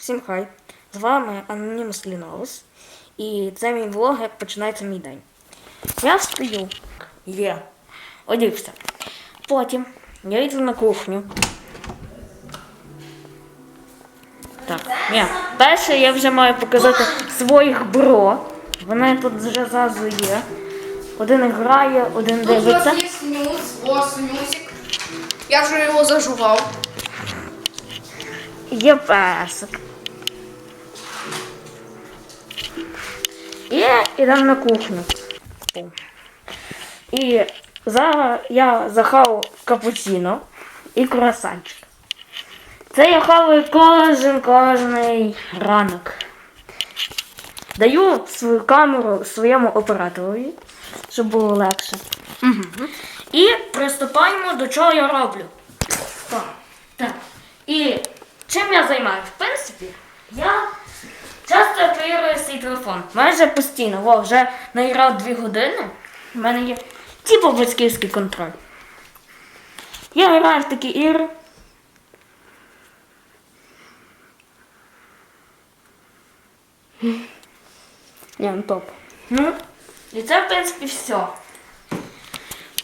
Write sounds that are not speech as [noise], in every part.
Всім хай! З вами Анонімус Ліновус. І це мій влог, як починається мій день. Я встаю. Є. Одівся. Потім я йду на кухню. Так, ні. Перше я вже маю показати своїх бро. Вони тут вже зразу є. Один грає, один Тут у дивиться. нас є снюс, о, снюсик. Я вже його зажував. Є персик. І йдемо на кухню. І зараз я захав капуціно і круасанчик. Це я хаваю кожен кожний ранок. Даю свою камеру своєму операторові, щоб було легше. І приступаємо до чого я роблю. Так. так. І чим я займаюся? В принципі, я часто оперую свій телефон. Майже постійно. Во, вже наіграв дві години. У мене є типу батьківський контроль. Я граю в такі ігри. Ні, ну топ. Ну, і це, в принципі, все.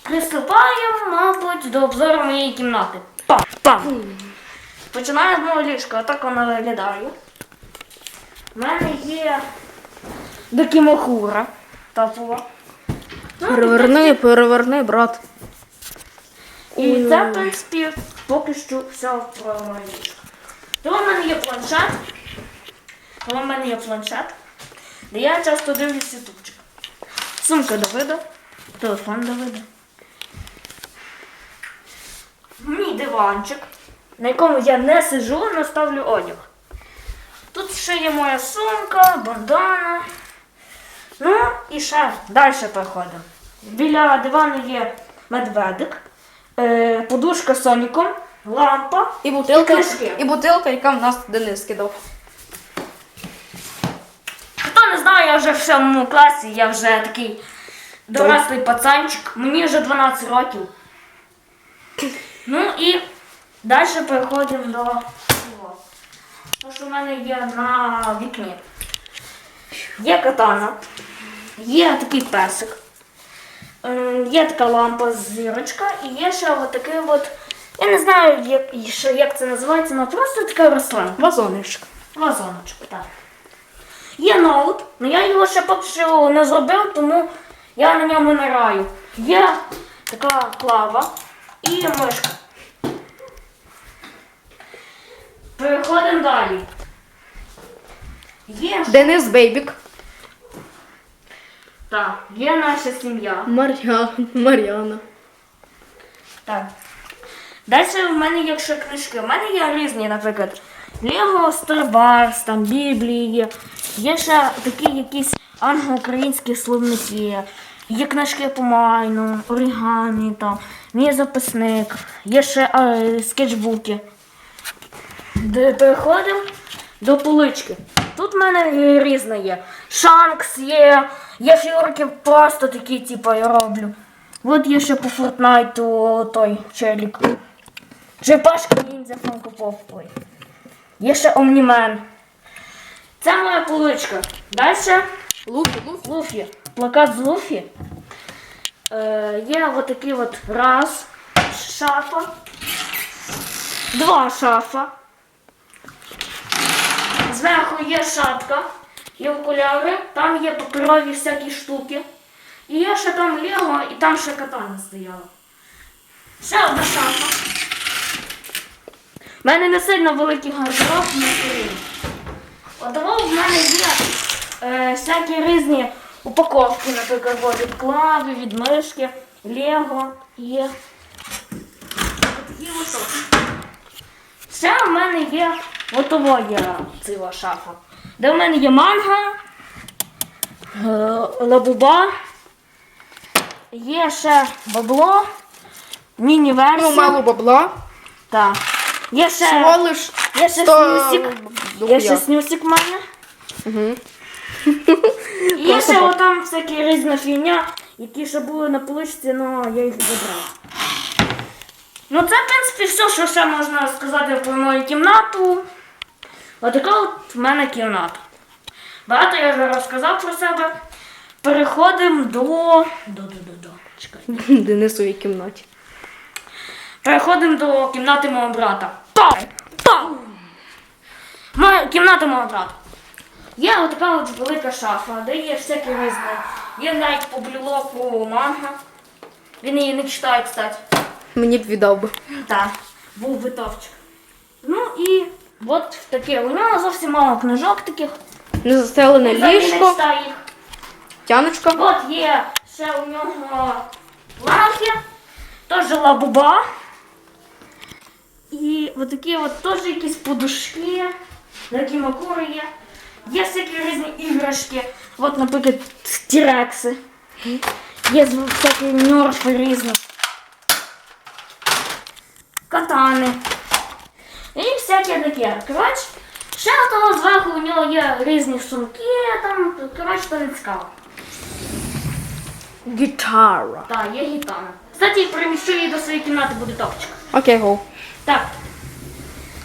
Приступаємо, мабуть, до обзору моєї кімнати. Пам! Пам! Починаю з мого ліжка, отак воно виглядає. У мене є докімохура топова. Ну, Переверни, переверни, брат. І це, в принципі, поки що все про моє ліжко. То в мене є планшет. То в мене є планшет, де я часто дивлюсь ютубчик. Сумка Давида, телефон Давида. Мій диванчик, на якому я не сижу, але ставлю одяг. Тут ще є моя сумка, бандана. Ну і ще далі переходимо. Біля дивану є медведик, е, подушка з соніком, лампа І бутилка, книжки. і бутилка, яка в нас Денис кидав. Хто не знає, я вже в сьомому класі, я вже такий дорослий пацанчик. Мені вже 12 років. Ну і далі переходимо до. Те, що в мене є на вікні. Є катана, є такий песик, є така лампа зірочка і є ще отакий от. Я не знаю, як, що, як це називається, але просто така рослинка. Вазоночок. Вазоночок, так. Є ноут, але я його ще поки що не зробив, тому я на ньому не граю. Є така клава і мишка. Переходимо далі. Є, Денис Бейбік. так, є наша сім'я. Мар'я... Мар'яна. Так. Далі в мене є ще книжки. У мене є різні, наприклад, Лего Wars, там Біблії є. Є ще такі якісь англо-українські словники. Є книжки по майну, оригамі, там, мій записник, є ще е, скетчбуки. Переходимо до полички. Тут в мене е, різне є. Шанкс є, є фігурки просто такі, типу, я роблю. От є ще по Фортнайту той челік. Черепашка ніндзя Фанкопоп. Ой. Є ще Омнімен. Це моя поличка. Далі Луфі, Луфі. Луфі. Плакат з Луфі. Е, є отакий от раз шафа. Два шафа. Зверху є шапка, є окуляри, там є паперові всякі штуки. І є ще там Лего, і там ще катана стояла. Ще одна шафа. У мене не сильно великий гардероб, не сильно. Одного в мене є е, всякі різні упаковки, наприклад, від клави, від мишки, Лего є. Такі ось. Ще в мене є готова є ціла шафа. Де в мене є манга, е, лабуба, є ще бабло, міні-версія. Ну, мало бабла. Так. Є ще, Всього лиш є ще 100 снюсик. Є ще снюсик в мене. Угу. І є ще отам всякі різна фігня, які ще були на поличці, але я їх забрав. Ну це, в принципі, все, що ще можна сказати про мою кімнату. Отака от в мене кімната. Багато я вже розказав про себе. Переходимо до. до, до, до, до. Чекай. [laughs] Денисовій кімнаті. Переходимо до кімнати мого брата. Пау! Пау! Моя кімната мого брата. Є отака от велика шафа, де є всякі різні. Є навіть по блоку манга. Він її не читає, кстати. Мені б віддав би. Так, був би топчик. Ну і от таке. У нього зовсім мало книжок таких. Не ліжко, їх. тяночка. От є ще у нього лахи, теж лабуба. І от такі от теж якісь подушки, такі макури є. Є всякі різні іграшки. От, наприклад, тірекси. Є всякі нерфи різні. Катани. І всяке таке. Коротше, ще того зверху у нього є різні сумки, там, коротше, то не цікаво. Гітара. Так, є гітара. Кстати, приміщу її до своєї кімнати, буде топчик. Окей, гоу. Так.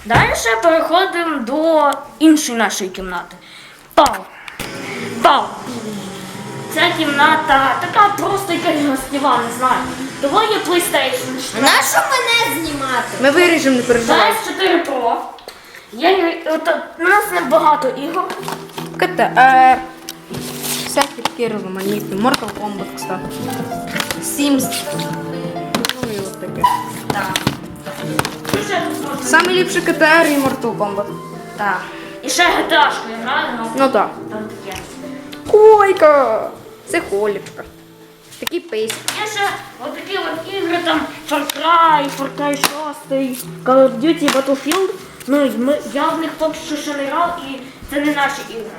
Далі переходимо до іншої нашої кімнати. Пау. Пау. Ця кімната така просто якась гостєва, не знаю. Є PlayStation. Нащо мене знімати? Ми виріжемо, не переживай. PS4 Pro. Є, ігри- от, у нас небагато ігор. КТ. Е, всякі такі різноманітні. Mortal Kombat, кстати. Sims. Ну і от таке. Так. Ну, ще тут можна. Саме ліпше КТР і Mortal Kombat. Так. І ще GTA-шку грали, ну Ну так. там таке. Койка. Це холічка. Такий пейс. Є ще от такі от ігри, там Far Cry, Far Cry 6, Call of Duty, Battlefield. Ну, ми, я в них поки що ще не грав і це не наші ігри.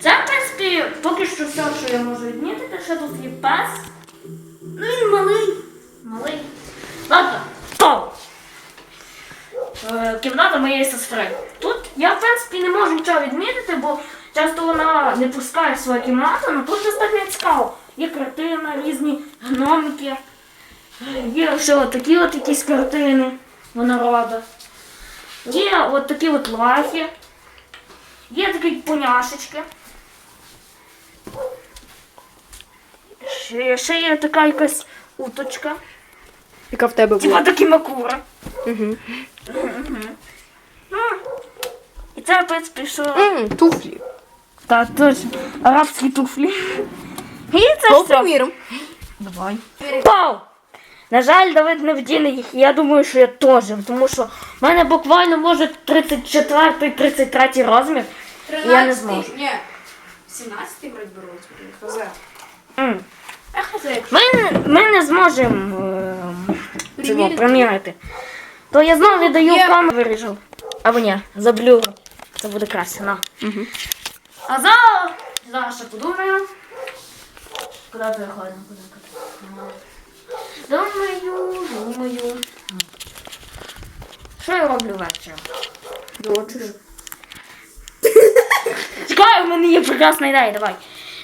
Це, в принципі, поки що все, що я можу відмітити, ще тут є пес. Ну він малий. Малий. Ладно, стоп! Е, Кімната моєї сестри. Тут я, в принципі, не можу нічого відмітити, бо часто вона не пускає свою кімнату, але тут достатньо цікаво. Є картини різні, гномики. Є ще от такі от якісь картини вона робить. Є от такі от лахи. Є такі поняшечки. Ще, ще є така якась уточка. Яка в тебе Типа була? такі макури. Угу. Ну, і це, в принципі, що. Туфлі. Так, точно. Арабські туфлі. І це Хто все. приміром? Давай. Пау! На жаль, Давид не вдіне їх. Я думаю, що я теж, тому що в мене буквально може 34-33 розмір. і Я не зможу. Ні. 17-й вроді. М. А хз. Ми, не- ми не зможемо е, цього Приміряти. приміряти. То я знову віддаю Є. камеру виріжу. Або ні, заблю. Це буде краще, на. Угу. А за... зараз ще подумаю. Куди переходимо? Куди, куди? Думаю, думаю. Що я роблю ввечері? Дочиш. Чекай, у мене є прекрасна ідея, давай.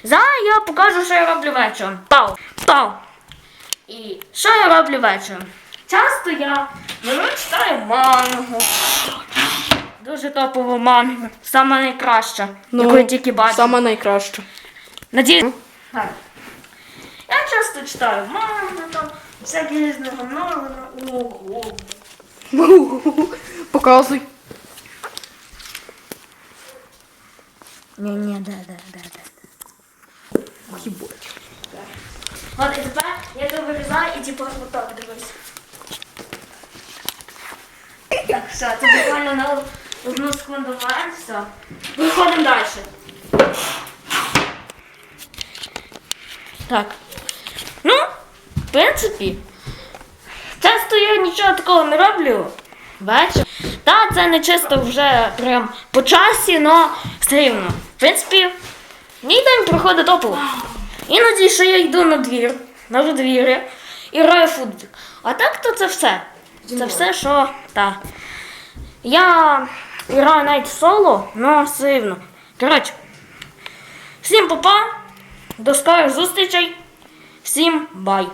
Зараз я покажу, що я роблю вечором. Пау, пау. І що я роблю вечором? Часто я беру читаю мангу. Дуже топову мангу. Сама найкраща, яку я тільки бачу. Сама найкраща. Надіюсь. Так. Я часто читаю мангу, там, всякі різні говно. Ого. Показуй. Ні, ні, да, да, да, да. Їбать. От і тепер я то вирізаю і типу отак дивись. Так, все, це буквально на одну секунду варимо, все. Виходимо далі. Так. Ну, в принципі, часто я нічого такого не роблю. Бачиш? Та це не чисто вже прям по часі, але все рівно. В принципі, мій день проходить топово. Іноді ще я йду на двір, на подвір'я і граю футбол. А так то це все. Це все, що так. Я граю навіть соло, але все рівно. Коротше, всім папа, до скорих зустрічей, всім бай.